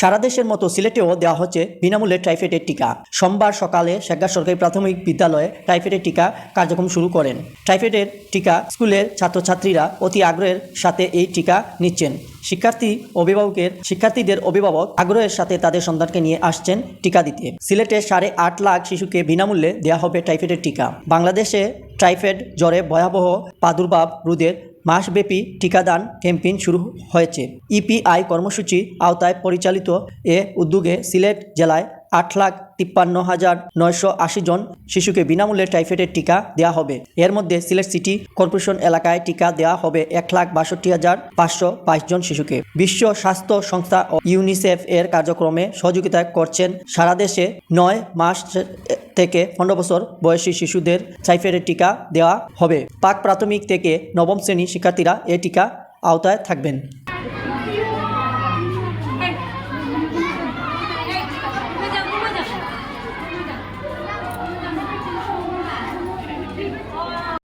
সারা দেশের মতো সিলেটেও দেওয়া হচ্ছে বিনামূল্যে টাইফয়েডের টিকা। সোমবার সকালে শেখগাঁ সরকারি প্রাথমিক বিদ্যালয়ে টাইফয়েডের টিকা কার্যক্রম শুরু করেন। টাইফয়েডের টিকা স্কুলের ছাত্রছাত্রীরা অতি আগ্রহের সাথে এই টিকা নিচ্ছেন। শিক্ষার্থী অভিভাবকের শিক্ষার্থীদের অভিভাবক আগ্রহের সাথে তাদের সন্তানকে নিয়ে আসছেন টিকা দিতে। সিলেটে সাড়ে আট লাখ শিশুকে বিনামূল্যে দেওয়া হবে টাইফয়েডের টিকা। বাংলাদেশে টাইফয়েড জ্বরে ভয়াবহ প্রাদুর্ভাব রোধের মাসব্যাপী টিকাদান ক্যাম্পেইন শুরু হয়েছে। ইপিআই কর্মসূচি আওতায় পরিচালিত এ উদ্যোগে সিলেট জেলায় আট লাখ তিপ্পান্ন হাজার নয়শো আশি জন শিশুকে বিনামূল্যে টাইফয়েডের টিকা দেওয়া হবে। এর মধ্যে সিলেট সিটি কর্পোরেশন এলাকায় টিকা দেওয়া হবে এক লাখ বাষট্টি হাজার পাঁচশো বাইশ জন শিশুকে। বিশ্ব স্বাস্থ্য সংস্থা ও ইউনিসেফ এর কার্যক্রমে সহযোগিতা করছেন সারা দেশে নয় মাস থেকে পনেরো বছর বয়সী শিশুদের টাইফয়েডের টিকা দেওয়া হবে। পাক প্রাথমিক থেকে নবম শ্রেণি শিক্ষার্থীরা এ টিকা আওতায় থাকবেন।